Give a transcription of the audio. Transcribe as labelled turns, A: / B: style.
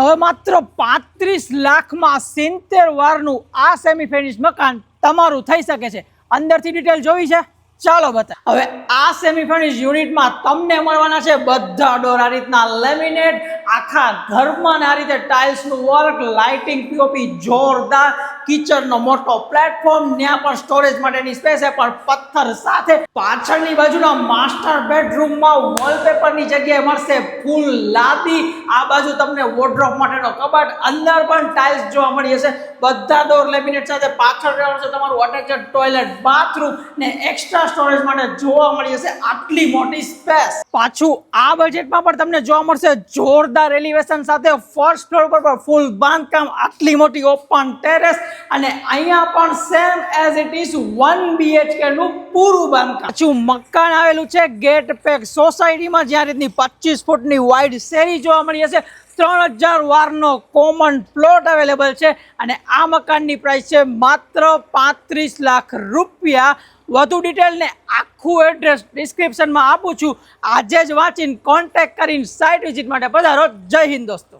A: તો હવે માત્ર પાંત્રીસ લાખમાં સિત્તેર વારનું આ સેમી મકાન તમારું થઈ શકે છે. અંદરથી ડિટેલ જોઈ છે. ચાલો બતા હવે આ સેમી યુનિટમાં તમને મળવાના છે બધા ડોર આ રીતના લેમિનેટ આખા ઘરમાં ને આ રીતે ટાઇલ્સનું વર્ક લાઇટિંગ પીઓપી જોરદાર કિચનનો મોટો પ્લેટફોર્મ ત્યાં પણ સ્ટોરેજ માટેની સ્પેસ છે, પણ પથ્થર સાથે પાછળની બાજુના માસ્ટર બેડરૂમમાં વોલપેપરની જગ્યાએ મળશે ફૂલ લાદી. આ બાજુ તમને વોર્ડરોબ માટેનો કબાટ, અંદર પણ ટાઇલ્સ જોવા મળી હશે. બધા ડોર લેમિનેટ સાથે પાછળ રહેવાનું છે તમારું અટેચડ ટોયલેટ બાથરૂમ ને એક્સ્ટ્રા સ્ટોરેજ માટે જોવા મળી હશે આટલી મોટી સ્પેસ પાછું આ બજેટમાં પણ તમને જોવા મળશે જોરદાર એલિવેશન સાથે ફર્સ્ટ ફ્લોર પર ફૂલ બાંધકામ, આટલી મોટી ઓપન ટેરેસ અને અહીંયા પણ same as it is one BHK નું પૂરું બાંધકામ. પાછું મકાન આવેલું છે ગેટ પેક સોસાયટીમાં જ્યાં રીતની પચીસ ફૂટની વાઇડ શેરી જોવા મળી હશે. ત્રણ હજાર વારનો કોમન પ્લોટ અવેલેબલ છે અને આ મકાનની પ્રાઇસ છે માત્ર પાંત્રીસ લાખ રૂપિયા. વધુ ડિટેલને આખું એડ્રેસ ડિસ્ક્રિપ્શનમાં આપું છું. આજે જ વાંચીને કોન્ટેક્ટ કરીને સાઇટ વિઝિટ માટે પધારો. જય હિન્દ દોસ્તો.